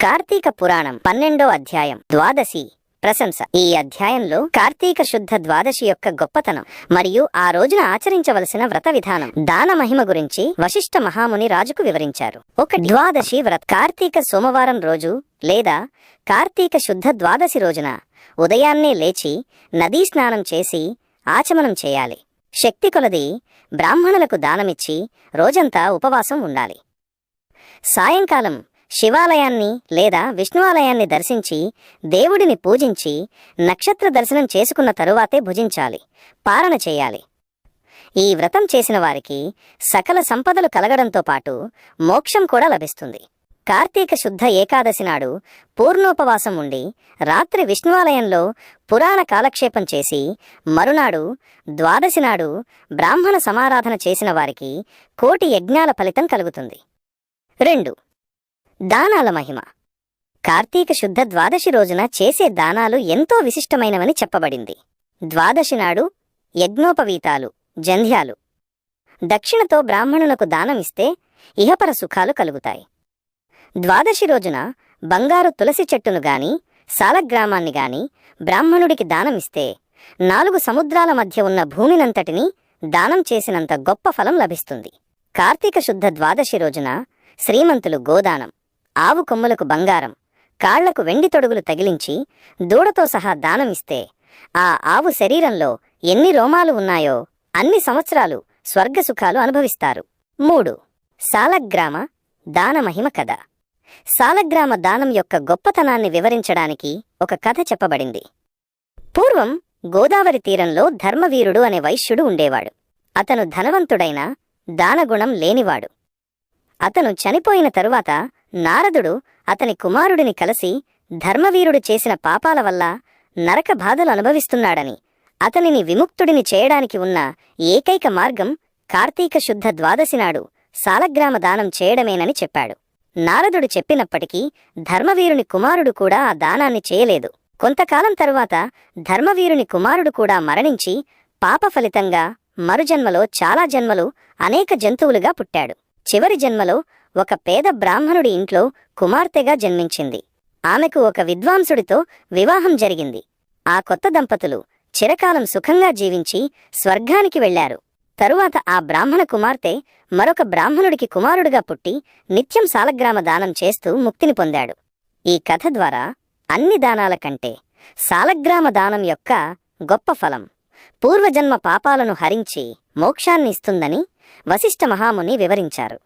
కార్తీక పురాణం పన్నెండో అధ్యాయం ద్వాదశి ప్రశంస. ఈ అధ్యాయంలో కార్తీక శుద్ధ ద్వాదశి యొక్క గొప్పతనం మరియు ఆ రోజున ఆచరించవలసిన వ్రత విధానం దాన మహిమ గురించి వశిష్ఠ మహాముని రాజుకు వివరించారు. ఒక ద్వాదశి వ్రత కార్తీక సోమవారం రోజు లేదా కార్తీక శుద్ధ ద్వాదశి రోజున ఉదయాన్నే లేచి నదీ స్నానం చేసి ఆచమనం చేయాలి. శక్తి కొలది బ్రాహ్మణులకు దానమిచ్చి రోజంతా ఉపవాసం ఉండాలి. సాయంకాలం శివాలయాన్ని లేదా విష్ణువాలయాన్ని దర్శించి దేవుడిని పూజించి నక్షత్ర దర్శనం చేసుకున్న తరువాతే భుజించాలి పారణ చేయాలి. ఈ వ్రతం చేసిన వారికి సకల సంపదలు కలగడంతో పాటు మోక్షం కూడా లభిస్తుంది. కార్తీక శుద్ధ ఏకాదశి నాడు పూర్ణోపవాసం ఉండి రాత్రి విష్ణువాలయంలో పురాణ కాలక్షేపం చేసి మరునాడు ద్వాదశి నాడు బ్రాహ్మణ సమారాధన చేసిన వారికి కోటి యజ్ఞాల ఫలితం కలుగుతుంది. రెండు దానాల మహిమ. కార్తీక శుద్ధ ద్వాదశి రోజున చేసే దానాలు ఎంతో విశిష్టమైనవని చెప్పబడింది. ద్వాదశి నాడు యజ్ఞోపవీతాలు జంధ్యాలు. దక్షిణతో బ్రాహ్మణులకు దానమిస్తే ఇహపర సుఖాలు కలుగుతాయి. ద్వాదశి రోజున బంగారు తులసి చెట్టును గాని సాలగ్రామాన్ని గాని బ్రాహ్మణుడికి దానమిస్తే నాలుగు సముద్రాల మధ్య ఉన్న భూమినంతటినీ దానం చేసినంత గొప్ప ఫలం లభిస్తుంది. కార్తీక శుద్ధ ద్వాదశి రోజున శ్రీమంతులు గోదానం. ఆవు కొమ్ములకు బంగారం కాళ్ళకు వెండి తొడుగులు తగిలించి దూడతో సహా దానమిస్తే ఆ ఆవు శరీరంలో ఎన్ని రోమాలు ఉన్నాయో అన్ని సంవత్సరాలు స్వర్గసుఖాలు అనుభవిస్తారు. మూడు. సాలగ్రామ దానమహిమ కథ. సాలగ్రామ దానం యొక్క గొప్పతనాన్ని వివరించడానికి ఒక కథ చెప్పబడింది. పూర్వం గోదావరి తీరంలో ధర్మవీరుడు అనే వైశ్యుడు ఉండేవాడు. అతను ధనవంతుడైన దానగుణం లేనివాడు. అతను చనిపోయిన తరువాత నారదుడు అతని కుమారుడిని కలిసి ధర్మవీరుడు చేసిన పాపాల వల్ల నరక బాధలు అనుభవిస్తున్నాడని అతనిని విముక్తుడిని చేయడానికి ఉన్న ఏకైక మార్గం కార్తీక శుద్ధ ద్వాదశి నాడు సాలగ్రామ దానం చేయడమేనని చెప్పాడు. నారదుడు చెప్పినప్పటికీ ధర్మవీరుని కుమారుడు కూడా ఆ దానాన్ని చేయలేదు. కొంతకాలం తరువాత ధర్మవీరుని కుమారుడు కూడా మరణించి పాప ఫలితంగా మరుజన్మలో చాలా జన్మలు అనేక జంతువులుగా పుట్టాడు. చివరి జన్మలో ఒక పేద బ్రాహ్మణుడి ఇంట్లో కుమార్తెగా జన్మించింది. ఆమెకు ఒక విద్వాంసుడితో వివాహం జరిగింది. ఆ కొత్త దంపతులు చిరకాలం సుఖంగా జీవించి స్వర్గానికి వెళ్ళారు తరువాత ఆ బ్రాహ్మణ కుమార్తె మరొక బ్రాహ్మణుడికి కుమారుడిగా పుట్టి నిత్యం సాలగ్రామ దానం చేస్తూ ముక్తిని పొందాడు. ఈ కథ ద్వారా అన్ని దానాల కంటే సాలగ్రామ దానం యొక్క గొప్ప ఫలం పూర్వజన్మ పాపాలను హరించి మోక్షాన్నిస్తుందని వశిష్ఠ మహాముని వివరించారు.